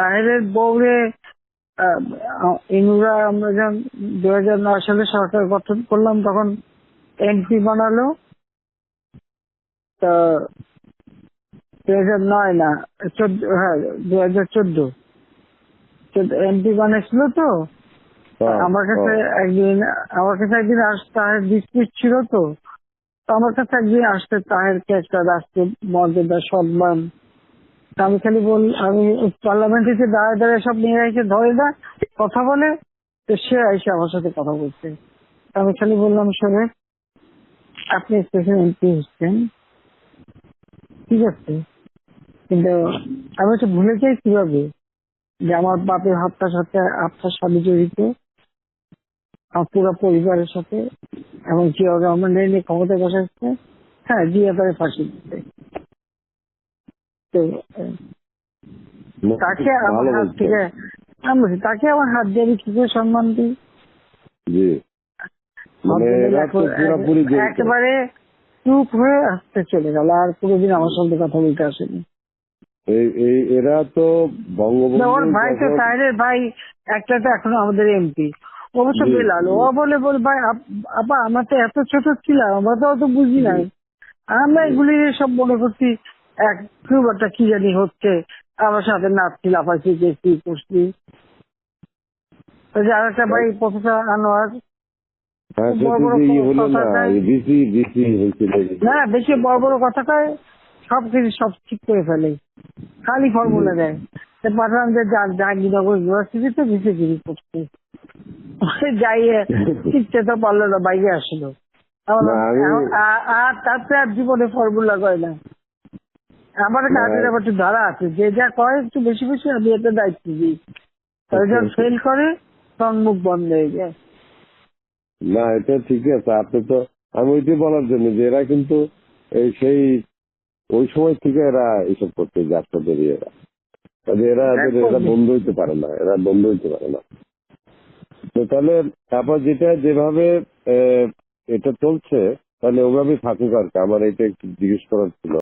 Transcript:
তাহেরের বউরে ইনুরা আমরা যখন দু হাজার নয় সালে সরকার গঠন করলাম তখন এমপি বানালো। তা দু হাজার নয় না চোদ্দ হ্যাঁ দু হাজার চোদ্দ এমপি বানিয়েছিল তো। আমার কাছে একদিন আমার কাছে একদিন আস তাহের ডিসপিউট ছিল তো। আমার কাছে একদিন আসতে তাহেরকে একটা রাষ্ট্রীয় মর্যাদা সম্মান আমি খালি বল, আমি পার্লামেন্টে যে দাঁড়ায় দাঁড়ায় সব নিয়ে এসে ধরে না কথা বলে, তো সে এসে আমার সাথে কথা বলছে। আমি খালি বললাম শোনে আপনি স্পেশাল এমপি হচ্ছেন। ঠিক আছে। কিন্তু আমি তো ভুলে যাই কীভাবে যে আমার বাপের হত্যার সাথে আপনার সাথে জড়িত পুরো পরিবারের সাথে, এবং জিয়া রহমান ক্ষমতায় বসাচ্ছে হ্যাঁ জিয়া তারে ফাঁসি দিতে। তাকে আমার হাত থেকে তাকে আমার হাত দিয়ে আমি কি করে সম্মান দিই? মানে। একেবারে চুপ হয়ে আসতে চলে গেল আর কোনোদিন আমার সঙ্গে কথা বলতে আসেনি। এই এরা তো বঙ্গবন্ধু ভাই তো তাইরের ভাই একটা তো এখনও আমাদের এমপি। অবশ্য জি, বেলাল ও বলে বল ভাই আপ- আপা আমরা তো এত ছোট ছিলাম আমরা তো অত বুঝি নাই। আমরা এগুলি সব মনে করছি এক খুব একটা কি জানি হচ্ছে। আমার সাথে নাচছি লাফাচ্ছি গেছি করছি। আর একটা ভাই প্রফেসর আনোয়ার। হ্যাঁ না না বেশি বড় বড় কথা কয় সব কিছু সব ঠিক করে ফেলে। খালি ফর্মুলা দেয়। তো পাঠান যে জাহাঙ্গীরনগর ইউনিভার্সিটিতে বিসিগিরি করছে। যাইয়ে শিখতে তো পারল না বাইরে আসলো। আর তাতে আর জীবনে ফর্মুলা কয় না। আমার কাজের আবার একটু ধারা আছে যে যা কয় একটু বেশি বেশি আমি এতে দায়িত্ব দিই। তবে যখন। ফেল করে তখন মুখ বন্ধ হয়ে যায়। না এটা ঠিকই আছে আপনি তো আমি ওইটাই বলার জন্য যে এরা কিন্তু এই সেই ওই সময় থেকে এরা এইসব করতে যাত্রা বেরিয়ে এরা। তবে এরা এরা বন্ধ হইতে পারে না এরা বন্ধ হইতে পারে না। তো তাহলে তারপর যেটা যেভাবে এটা চলছে তাহলে ওভাবেই থাকুক আর কি আমার এটা একটু জিজ্ঞেস করার ছিল।